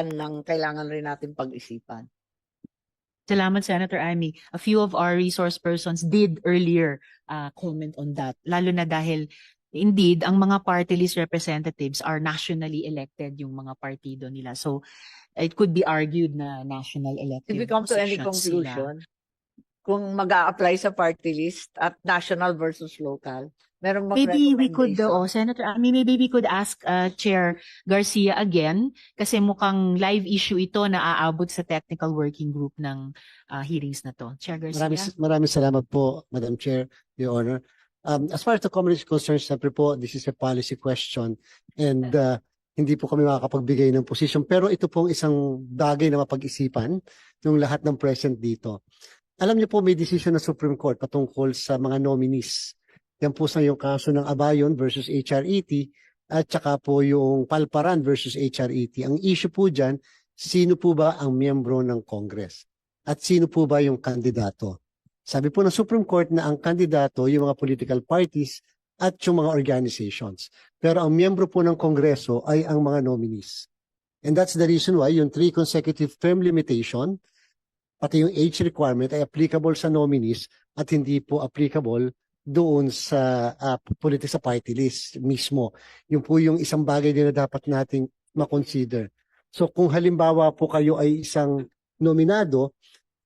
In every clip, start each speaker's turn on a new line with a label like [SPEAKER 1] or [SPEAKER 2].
[SPEAKER 1] yan ng kailangan rin natin pag-isipan.
[SPEAKER 2] Salamat, Senator Amy. A few of our resource persons did earlier uh, comment on that, lalo na dahil indeed, ang mga party list representatives are nationally elected yung mga partido nila. So, it could be argued na national elected
[SPEAKER 1] If we come to any
[SPEAKER 2] positions sila.
[SPEAKER 1] conclusion, kung mag apply sa party list at national versus local, merong
[SPEAKER 2] Maybe we could, oh, Senator, Amy, maybe we could ask uh, Chair Garcia again kasi mukhang live issue ito na aabot sa technical working group ng uh, hearings na to. Chair Garcia?
[SPEAKER 3] Maraming, maraming salamat po, Madam Chair, Your Honor. Um, as far as the community is concerned, siyempre po, this is a policy question and uh, hindi po kami makakapagbigay ng position. Pero ito pong isang bagay na mapag-isipan ng lahat ng present dito. Alam niyo po, may decision ng Supreme Court patungkol sa mga nominees. Yan po sa yung kaso ng Abayon versus HRET at saka po yung Palparan versus HRET. Ang issue po dyan, sino po ba ang miyembro ng Congress? At sino po ba yung kandidato? Sabi po ng Supreme Court na ang kandidato yung mga political parties at yung mga organizations. Pero ang miyembro po ng Kongreso ay ang mga nominees. And that's the reason why yung three consecutive term limitation, pati yung age requirement ay applicable sa nominees at hindi po applicable doon sa uh, politics party list mismo. Yung po yung isang bagay din na dapat nating makonsider. So kung halimbawa po kayo ay isang nominado,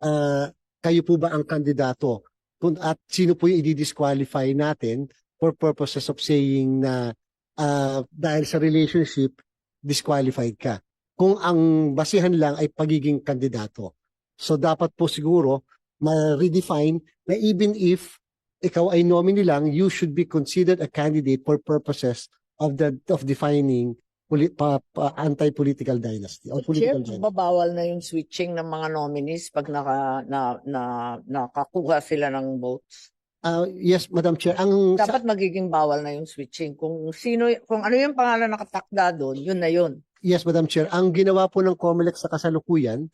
[SPEAKER 3] ah, kayo po ba ang kandidato? Kung, at sino po yung i-disqualify natin for purposes of saying na ah, dahil sa relationship, disqualified ka. Kung ang basihan lang ay pagiging kandidato. So dapat po siguro ma-redefine na even if ikaw ay nominee lang, you should be considered a candidate for purposes of the of defining poli- pa, pa- anti-political dynasty or
[SPEAKER 1] Chair,
[SPEAKER 3] political dynasty.
[SPEAKER 1] babawal na yung switching ng mga nominees pag naka, na, na, nakakuha sila ng votes.
[SPEAKER 3] Ah, yes, Madam Chair. Ang sa-
[SPEAKER 1] Dapat magiging bawal na yung switching. Kung sino, kung ano yung pangalan nakatakda doon, yun na yun.
[SPEAKER 3] yes, Madam Chair. Ang ginawa po ng COMELEC sa kasalukuyan,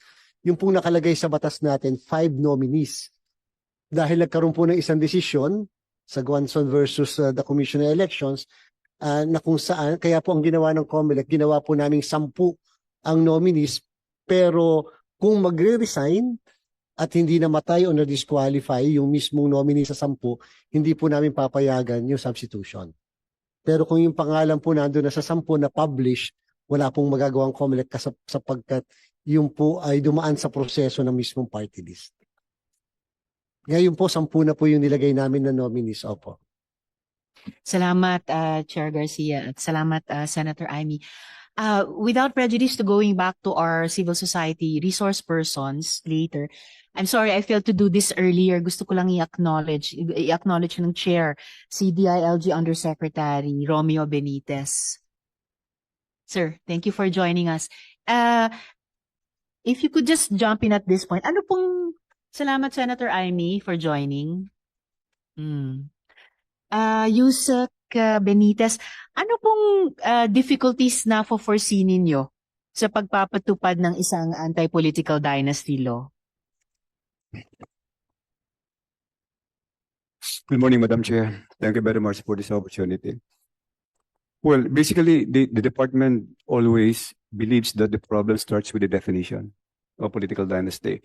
[SPEAKER 3] yung pong nakalagay sa batas natin, five nominees. Dahil nagkaroon po ng isang desisyon sa Guanzon versus uh, the Commission on Elections, ah, na kung saan, kaya po ang ginawa ng COMELEC, ginawa po naming sampu ang nominees, pero kung magre-resign at hindi namatay o na-disqualify yung mismong nominee sa sampu, hindi po namin papayagan yung substitution. Pero kung yung pangalan po nandun na sa sampu na publish, wala pong magagawang COMELEC sapagkat yung po ay dumaan sa proseso ng mismong party list. Ngayon po, sampu na po yung nilagay namin na nominees. Opo.
[SPEAKER 2] Salamat, uh, Chair Garcia, at salamat, uh, Senator Amy. Uh, without prejudice to going back to our civil society resource persons later, I'm sorry I failed to do this earlier. Gusto ko lang i-acknowledge, i-acknowledge ng Chair, CDILG Undersecretary Romeo Benitez. Sir, thank you for joining us. Uh, if you could just jump in at this point, ano pong, salamat Senator Amy for joining. Hmm. Uh, Yusek uh, Benitez, ano pong uh, difficulties na foresee ninyo sa pagpapatupad ng isang anti-political dynasty law?
[SPEAKER 4] Good morning, Madam Chair. Thank you very much for this opportunity. Well, basically, the, the department always believes that the problem starts with the definition of political dynasty.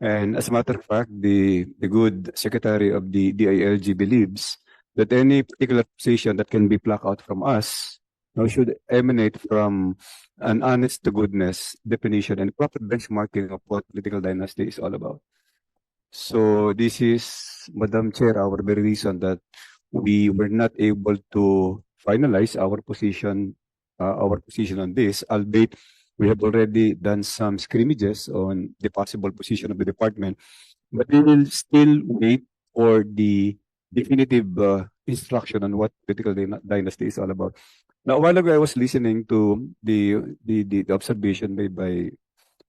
[SPEAKER 4] And as a matter of fact, the, the good secretary of the DILG believes that any particular position that can be plucked out from us now should emanate from an honest to goodness definition and proper benchmarking of what political dynasty is all about. So this is, Madam Chair, our very reason that we were not able to finalize our position, uh, our position on this, albeit we have already done some scrimmages on the possible position of the department, but we will still wait for the definitive uh, instruction on what political dyna- dynasty is all about. Now, a while ago, I was listening to the the, the, the observation made by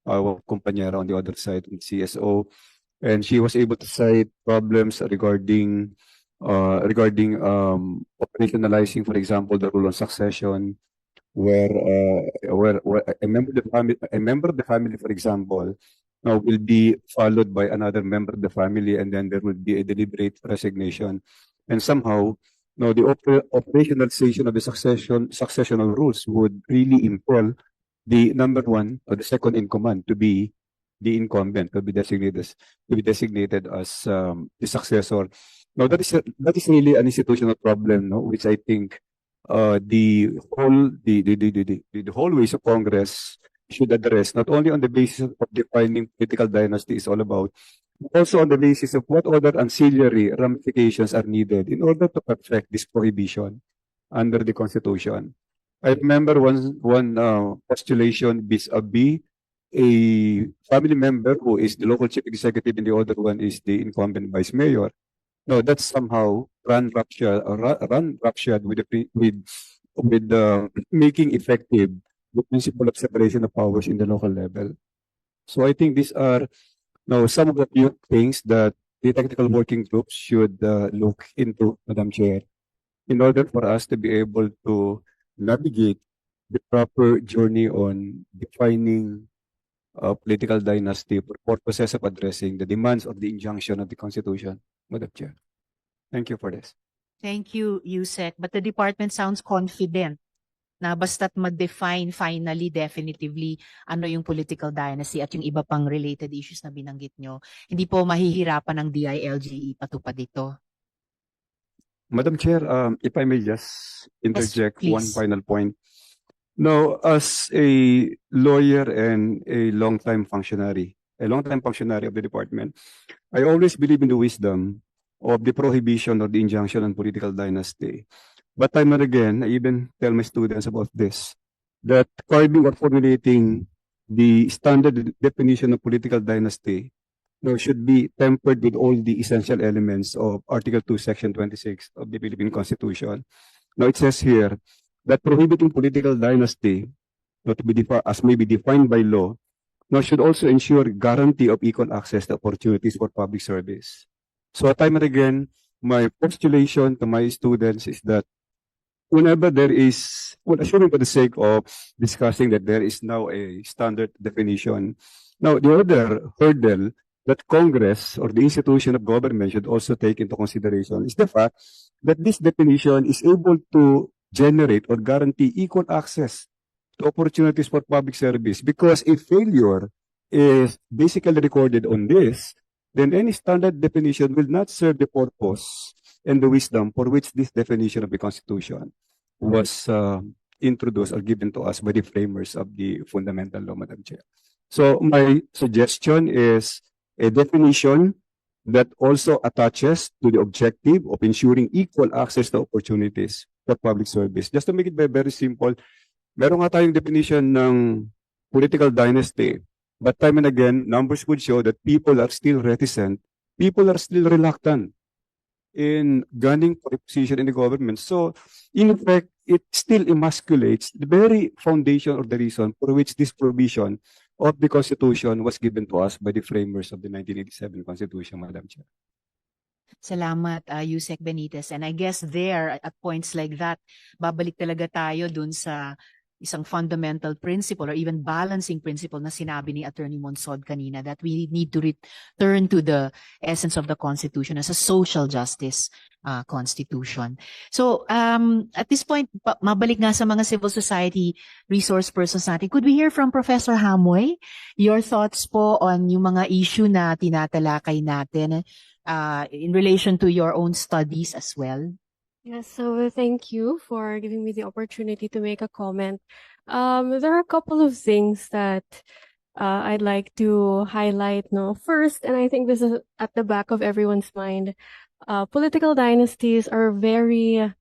[SPEAKER 4] our compañera on the other side, CSO, and she was able to cite problems regarding uh, regarding um, operationalizing, for example, the rule on succession, where uh, where, where a member of the family, a member of the family, for example, now will be followed by another member of the family, and then there will be a deliberate resignation, and somehow. No, the oper- operationalization of the succession successional rules would really impel the number one or the second in command to be the incumbent, to be designated as, to be designated as um, the successor. Now that is a, that is really an institutional problem, no, which I think uh, the whole the the, the, the, the whole ways of Congress should address not only on the basis of defining political dynasty is all about, but also on the basis of what other ancillary ramifications are needed in order to perfect this prohibition under the Constitution. I remember one one uh, postulation vis-a-vis a family member who is the local chief executive and the other one is the incumbent vice mayor. No, that's somehow run ruptured or run ruptured with the with with uh, making effective the principle of separation of powers in the local level. So I think these are now some of the few things that the technical working group should uh, look into, Madam Chair, in order for us to be able to navigate the proper journey on defining a political dynasty for purposes of addressing the demands of the injunction of the Constitution, Madam Chair. Thank you for this.
[SPEAKER 2] Thank you, Yusek. But the department sounds confident na basta't ma-define finally, definitively, ano yung political dynasty at yung iba pang related issues na binanggit nyo. Hindi po mahihirapan ng DILGE patupad ito.
[SPEAKER 4] Madam Chair, um, if I may just interject one
[SPEAKER 2] please.
[SPEAKER 4] final point. Now, as a lawyer and a longtime functionary, a longtime functionary of the department, I always believe in the wisdom of the prohibition or the injunction on political dynasty. But time and again, I even tell my students about this, that carving or formulating the standard definition of political dynasty no, should be tempered with all the essential elements of Article 2, Section 26 of the Philippine Constitution. Now, it says here that prohibiting political dynasty, not to be as may be defined by law, now should also ensure guarantee of equal access to opportunities for public service. So, time and again, my postulation to my students is that whenever there is, well, assuming for the sake of discussing that there is now a standard definition, now the other hurdle that Congress or the institution of government should also take into consideration is the fact that this definition is able to generate or guarantee equal access opportunities for public service because if failure is basically recorded on this, then any standard definition will not serve the purpose and the wisdom for which this definition of the Constitution was uh, introduced or given to us by the framers of the fundamental law, Madam Chair. So my suggestion is a definition that also attaches to the objective of ensuring equal access to opportunities for public service. Just to make it very, very simple, meron nga tayong definition ng political dynasty. But time and again, numbers would show that people are still reticent. People are still reluctant in gunning for a position in the government. So, in effect, it still emasculates the very foundation or the reason for which this provision of the Constitution was given to us by the framers of the 1987 Constitution, Madam Chair.
[SPEAKER 2] Salamat, uh, Yusek Benitez. And I guess there, at points like that, babalik talaga tayo dun sa isang fundamental principle or even balancing principle na sinabi ni Attorney Monsod kanina that we need to return to the essence of the Constitution as a social justice uh, Constitution. So, um, at this point, mabalik nga sa mga civil society resource persons natin. Could we hear from Professor Hamoy? Your thoughts po on yung mga issue na tinatalakay natin uh, in relation to your own studies as well?
[SPEAKER 5] Yes, so thank you for giving me the opportunity to make a comment. Um, there are a couple of things that uh, I'd like to highlight. No, first, and I think this is at the back of everyone's mind, uh, political dynasties are very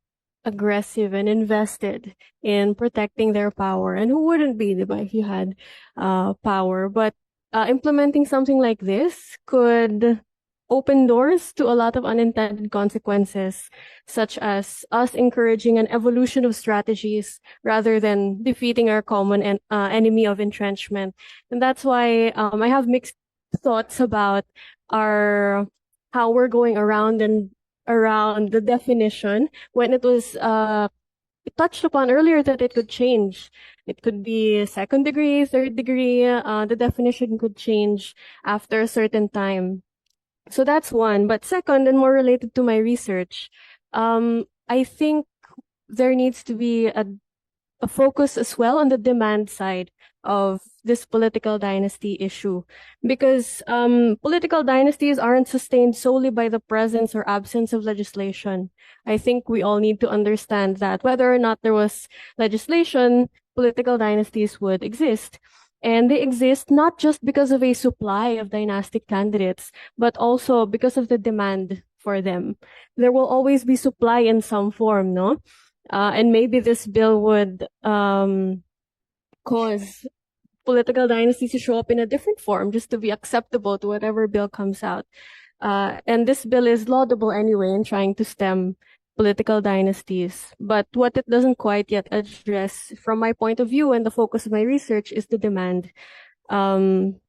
[SPEAKER 5] aggressive and invested in protecting their power. And who wouldn't be, if you had uh, power? But uh, implementing something like this could open doors to a lot of unintended consequences such as us encouraging an evolution of strategies rather than defeating our common en- uh, enemy of entrenchment. And that's why um, I have mixed thoughts about our how we're going around and around the definition when it was uh, touched upon earlier that it could change. It could be second degree, third degree. Uh, the definition could change after a certain time. So that's one. But second, and more related to my research, um, I think there needs to be a, a focus as well on the demand side of this political dynasty issue because um, political dynasties aren't sustained solely by the presence or absence of legislation. I think we all need to understand that whether or not there was legislation, political dynasties would exist. And they exist not just because of a supply of dynastic candidates, but also because of the demand for them. There will always be supply in some form, no? Uh, and maybe this bill would um, cause political dynasties to show up in a different form just to be acceptable to whatever bill comes out. Uh, and this bill is laudable anyway in trying to stem political dynasties. But what it doesn't quite yet address, from my point of view and the focus of my research, is the demand. Um,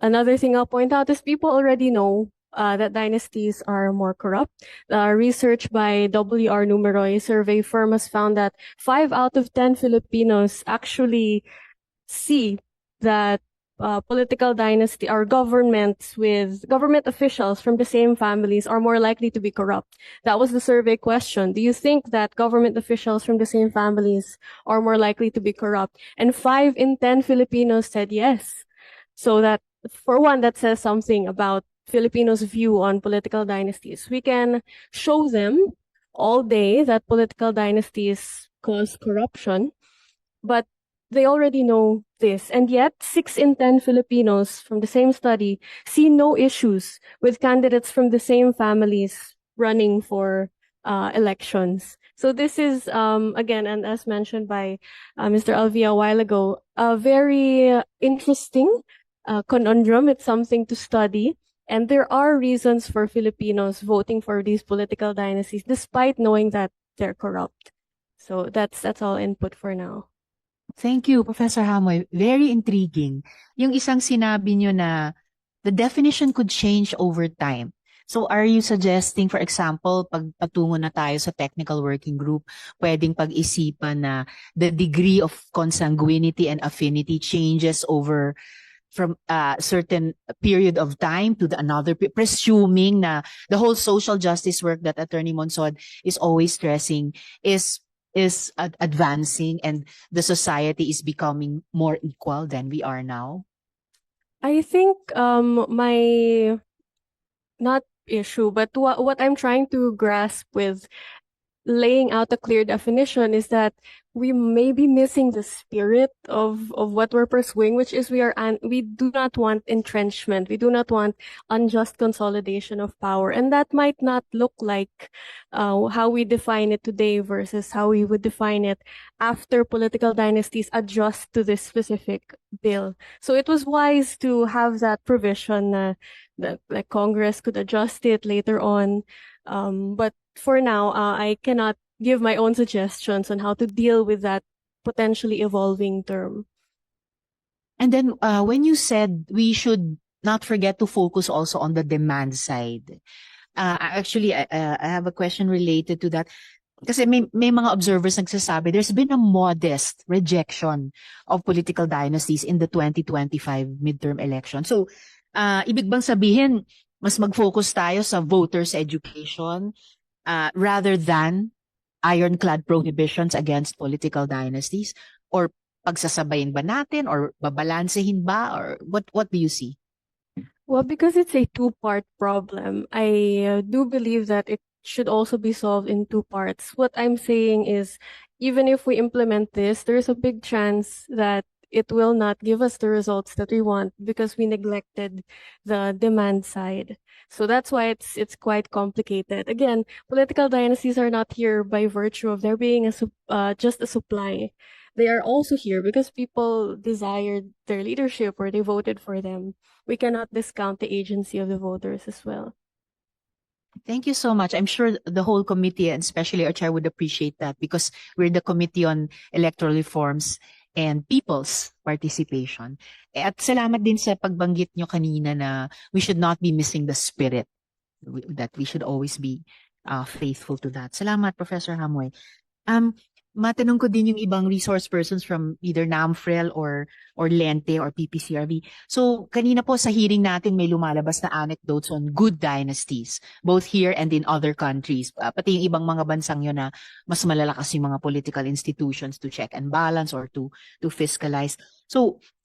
[SPEAKER 5] another thing I'll point out is people already know uh, that dynasties are more corrupt. Uh, research by W.R. Numeroy survey firm has found that five out of 10 Filipinos actually see that uh, political dynasty or governments with government officials from the same families are more likely to be corrupt. That was the survey question. Do you think that government officials from the same families are more likely to be corrupt? And five in 10 Filipinos said yes. So that, for one, that says something about Filipinos' view on political dynasties. We can show them all day that political dynasties cause corruption, but they already know this. And yet, six in 10 Filipinos from the same study see no issues with candidates from the same families running for uh, elections. So this is, um, again, and as mentioned by uh, Mr. Alvia a while ago, a very interesting uh, conundrum. It's something to study. And there are reasons for Filipinos voting for these political dynasties, despite knowing that they're corrupt. So that's that's all input for now.
[SPEAKER 2] Thank you, Professor Hamoy. Very intriguing. Yung isang sinabi nyo na the definition could change over time. So are you suggesting, for example, pag patungo na tayo sa technical working group, pwedeng pag-isipan na the degree of consanguinity and affinity changes over from a certain period of time to the another, presuming na the whole social justice work that Attorney Monsod is always stressing is is ad- advancing and the society is becoming more equal than we are now?
[SPEAKER 5] I think um my not issue, but what what I'm trying to grasp with laying out a clear definition is that we may be missing the spirit of of what we're pursuing, which is we are an, we do not want entrenchment, we do not want unjust consolidation of power, and that might not look like uh, how we define it today versus how we would define it after political dynasties adjust to this specific bill. So it was wise to have that provision uh, that like Congress could adjust it later on. Um, but for now, uh, I cannot give my own suggestions on how to deal with that potentially evolving term.
[SPEAKER 2] And then uh, when you said we should not forget to focus also on the demand side, uh, actually, I, uh, I have a question related to that. Kasi may, may mga observers nagsasabi, there's been a modest rejection of political dynasties in the 2025 midterm election. So, uh, ibig bang sabihin, mas mag-focus tayo sa voters' education uh, rather than ironclad prohibitions against political dynasties? Or pagsasabayin ba natin? Or babalansehin ba? Or what, what do you see?
[SPEAKER 5] Well, because it's a two-part problem, I uh, do believe that it should also be solved in two parts. What I'm saying is, even if we implement this, there's a big chance that it will not give us the results that we want because we neglected the demand side. So that's why it's it's quite complicated. Again, political dynasties are not here by virtue of there being a uh, just a supply. They are also here because people desired their leadership or they voted for them. We cannot discount the agency of the voters as well.
[SPEAKER 2] Thank you so much. I'm sure the whole committee and especially our chair would appreciate that because we're the committee on electoral reforms and people's participation. At salamat din sa pagbanggit nyo kanina na we should not be missing the spirit, that we should always be uh, faithful to that. Salamat, Professor Hamoy. Um, matanong ko din yung ibang resource persons from either NAMFREL or or Lente or PPCRB. So kanina po sa hearing natin may lumalabas na anecdotes on good dynasties both here and in other countries. Uh, pati yung ibang mga bansang yun na mas malalakas yung mga political institutions to check and balance or to to fiscalize. So